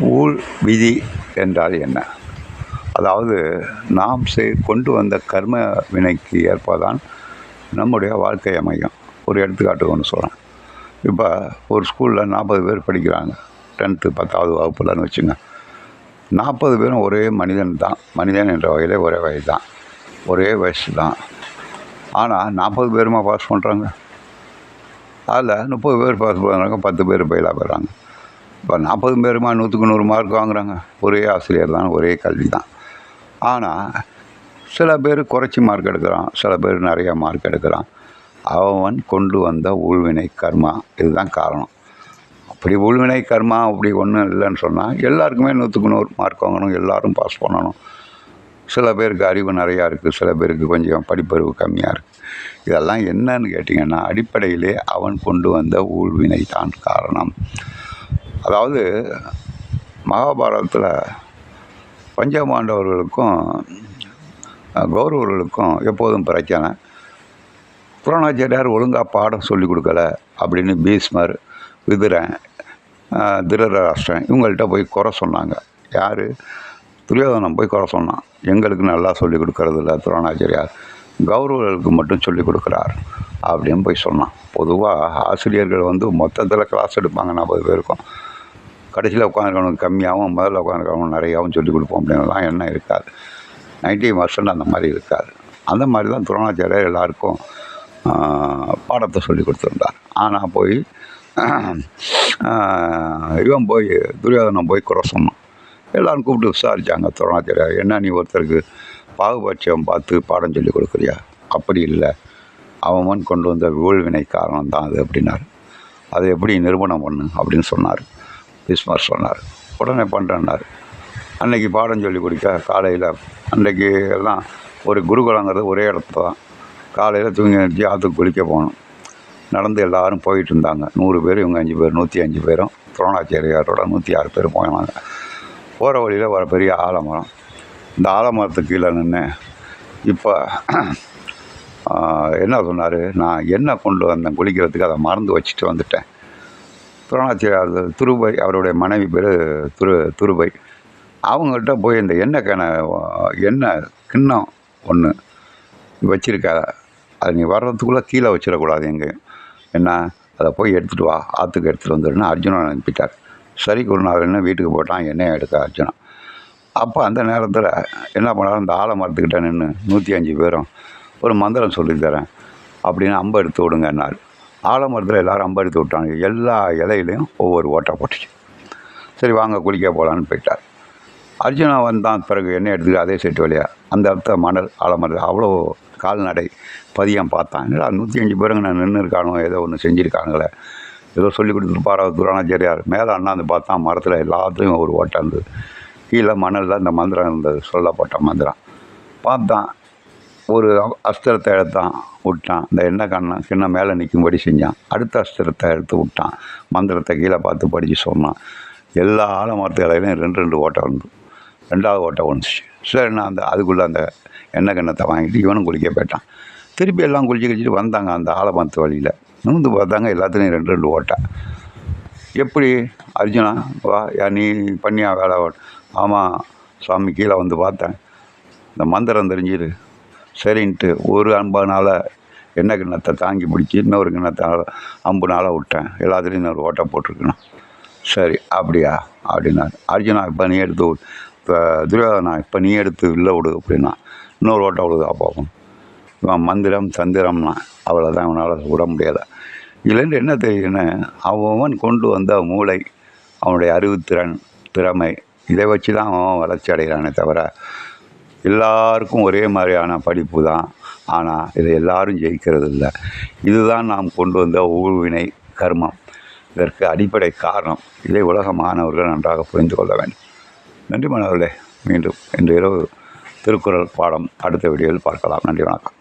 ஊழ் விதி என்றால் என்ன? அதாவது நாம் செய் கொண்டு வந்த கர்ம வினைக்கு ஏற்பதான் நம்முடைய வாழ்க்கை அமையும். ஒரு எடுத்துக்காட்டு ஒன்று சொல்கிறேன் இப்போ ஒரு ஸ்கூலில் நாற்பது பேர் படிக்கிறாங்க. டென்த்து பத்தாவது வகுப்புலன்னு வச்சுங்க. நாற்பது பேரும் ஒரே மனிதன் தான். மனிதன் என்ற வகையில் ஒரே வயது தான் ஒரே வயசு தான். ஆனால் நாற்பது பேருமா பாஸ் பண்ணுறாங்க அதில் முப்பது பேர் பாஸ் பண்ணுறாங்க பத்து பேர் பயிலாக போயிடுறாங்க. இப்போ நாற்பது பேருமா நூற்றுக்கு நூறு மார்க் வாங்குறாங்க. ஒரே ஆசிரியர் தான் ஒரே கல்வி தான். ஆனால் சில பேர் குறைச்சி மார்க் எடுக்கிறான் சில பேர் நிறையா மார்க் எடுக்கிறான். அவன் கொண்டு வந்த ஊழ்வினை கர்மா இதுதான் காரணம். அப்படி ஊழ்வினை கர்மா அப்படி ஒன்றும் இல்லைன்னு சொன்னால் எல்லாருக்குமே நூற்றுக்கு நூறு மார்க் வாங்கணும் எல்லோரும் பாஸ் பண்ணணும். சில பேருக்கு அறிவு நிறையா இருக்குது சில பேருக்கு கொஞ்சம் படிப்பறிவு கம்மியாக இருக்குது இதெல்லாம் என்னன்னு கேட்டிங்கன்னா அடிப்படையிலே அவன் கொண்டு வந்த ஊழ்வினை தான் காரணம். அதாவது மகாபாரதத்தில் பஞ்சபாண்டவர்களுக்கும் கௌரவர்களுக்கும் எப்போதும் பிரச்சனை. புராணாச்சாரியார் ஒழுங்காக பாடம் சொல்லி கொடுக்கல அப்படின்னு பீஸ்மர் விதுரன் அஹ், இவங்கள்ட்ட போய் குறை சொன்னாங்க. யார்? துரியோதனம் போய் குறை சொன்னான். எங்களுக்கு நல்லா சொல்லிக் கொடுக்கறது இல்லை துரோணாச்சாரியார் கௌரவர்களுக்கு மட்டும் சொல்லிக் கொடுக்குறார் அப்படின்னு போய் சொன்னான். பொதுவாக ஆசிரியர்கள் வந்து மொத்தத்தில் கிளாஸ் எடுப்பாங்க நாற்பது பேருக்கும். கடைசியில் உட்காந்துருக்கவனுக்கு கம்மியாகவும் முதல்ல உட்காந்துருக்கவனுக்கு நிறையாவும் சொல்லிக் கொடுப்போம் அப்படின்லாம் எண்ணம் இருக்காது. நைன்டி பர்சன்ட் அந்த மாதிரி இருக்காது. அந்த மாதிரி தான் துரோணாச்சாரியர் எல்லாருக்கும் பாடத்தை சொல்லி கொடுத்துருந்தார். ஆனால் போய் இவன் போய் துரியோதனம் போய் குறை சொன்னான். எல்லோரும் கூப்பிட்டு விசாரித்தாங்க துரோணாச்சாரியார் என்ன நீ ஒருத்தருக்கு பாகுபட்சம் பார்த்து பாடம் சொல்லி கொடுக்குறியா? அப்படி இல்லை. அவன் கொண்டு வந்த ஊழ்வினை காரணம் தான் அது அப்படின்னாரு. அதை எப்படி நிரூபணம் பண்ணு? அப்படின்னு சொன்னார். பீஸ்மர் சொன்னார். உடனே பண்ணுறேன்னார் அன்னைக்கு பாடம் சொல்லி கொடுக்க காலையில் அன்றைக்கி எல்லாம் ஒரு குருகுலங்கிறது ஒரே இடத்துல தான். காலையில் தூங்கி நிறுத்தி ஆற்றுக்கு குளிக்க போகணும் நடந்து எல்லாரும் போயிட்டு இருந்தாங்க. நூறு பேர் இவங்க அஞ்சு பேர் நூற்றி அஞ்சு பேரும். துரோணாச்சாரியாரோட நூற்றி ஆறு பேர் போனாங்க. போகிற வழியில் வர பெரிய ஆலமரம். இந்த ஆலமரத்துக்கு கீழே நின்று இப்போ என்ன சொன்னார்? நான் என்ன கொண்டு வந்தேன்? குளிக்கிறதுக்கு அதை மறந்து வச்சுட்டு வந்துட்டேன். துரோணாச்சாரியார் துருபை அவருடைய மனைவி பேர் துரு துருபை. அவங்கள்ட்ட போய் இந்த எண்ணெய் கேனை எண்ணெய் கிண்ணம் ஒன்று வச்சுருக்காத. அது நீ வர்றதுக்குள்ளே கீழே வச்சிடக்கூடாது எங்கேயும். என்ன? அதை போய் எடுத்துகிட்டு வா. ஆற்றுக்கு எடுத்துகிட்டு வந்துடுன்னு அர்ஜுனன் அனுப்பிட்டார். சரி குருநாதர்னு வீட்டுக்கு போட்டான்? எண்ணெய் எடுக்க அர்ஜுனன். அப்போ அந்த நேரத்தில் என்ன பண்ணாரும் இந்த ஆலை ஆலமரத்துக்கிட்ட நின்று நூற்றி அஞ்சு பேரும் ஒரு மந்திரம் சொல்லித் தரேன் அப்படின்னு அம்பை எடுத்து விடுங்கன்னாரு. ஆலமரத்தில் எல்லாரும் அம்பை எடுத்து விட்டாங்க. எல்லா இலையிலையும் ஒவ்வொரு ஓட்டை போட்டுச்சு. சரி வாங்க குளிக்க போகலான்னு போயிட்டார். அர்ஜுனா வந்தான். பிறகு என்ன எடுத்துக்க அதே செட்டு வழியாக அந்த இடத்த மணல் ஆலமரத்தில் அவ்வளோ கால்நடை பதியம் பார்த்தான். நூற்றி அஞ்சு பேருங்க நான் நின்று இருக்கானோ ஏதோ ஒன்று செஞ்சுருக்காங்களே ஏதோ சொல்லி கொடுத்துருப்பாரா துரோணாச்சாரியார் மேலே அண்ணாந்து பார்த்தா மரத்தில் எல்லாத்துலேயும் ஒரு ஓட்டை இருந்தது. கீழே மணலில் இந்த மந்திரம் இருந்தது சொல்லப்பட்ட மந்திரம். பார்த்தான். ஒரு அஸ்திரத்தை எடுத்தான் விட்டான். இந்த எண்ணெய் கண்ணன்? சின்ன மேலே நிற்கும்படி செஞ்சான். அடுத்த அஸ்திரத்தை எடுத்து விட்டான். மந்திரத்தை கீழே பார்த்து படித்து சொன்னான். எல்லா ஆலமரத்து இலையிலையும் ரெண்டு ரெண்டு ஓட்டை வந்து ரெண்டாவது ஓட்டை வந்துச்சு. சரி நான் அந்த அதுக்குள்ளே அந்த எண்ணெய் கண்ணத்தை வாங்கிட்டு இவனும் குளிக்க போயிட்டான். திருப்பி எல்லாம் குளிச்சு கழிச்சிட்டு வந்தாங்க அந்த ஆலமரத்து வழியில். நூந்து பார்த்தாங்க எல்லாத்துலேயும் ரெண்டு ரெண்டு ஓட்டை. எப்படி? அர்ஜுனா வா யா நீ பண்ணியா வேலை? ஆமாம் சாமி கீழே வந்து பார்த்தேன். இந்த மந்திரம் தெரிஞ்சிரு. சரின்ட்டு ஒரு அம்பனால என்ன கிண்ணத்தை தாங்கி பிடிச்சி இன்னொரு கிண்ணத்தால் நாளாக விட்டேன். எல்லாத்துலேயும் இன்னொரு ஓட்டை போட்டிருக்கணும். சரி அப்படியா? அப்படின்னா அர்ஜுனா இப்போ நீ எடுத்து இப்போ துரியோதனா இப்போ நீ எடுத்து இல்லை விடு அப்படின்னா இன்னொரு ஓட்டை விடுதா பார்ப்போம் இவன் மந்திரம் தந்திரம்னா அவ்வளோதான் அவனால் விட முடியாது இதுலேருந்து என்ன தெரியுதுன்னு அவன் கொண்டு வந்த மூளை அவனுடைய அறிவுத்திறன் திறமை இதை வச்சு தான் அவன் வளர்ச்சி அடைகிறானே தவிர எல்லாருக்கும் ஒரே மாதிரியான படிப்பு தான் ஆனால் இதை எல்லாரும் ஜெயிக்கிறது இல்லை இதுதான் நாம் கொண்டு வந்த ஊழ்வினை கர்மம். இதற்கு அடிப்படை காரணம் இதை உலக மாணவர்கள் நன்றாக புரிந்து கொள்ள வேண்டும். நன்றி மாணவர்களே மீண்டும் இன்று இரவு திருக்குறள் பாடம் அடுத்த வீடியோவில் பார்க்கலாம். நன்றி வணக்கம்.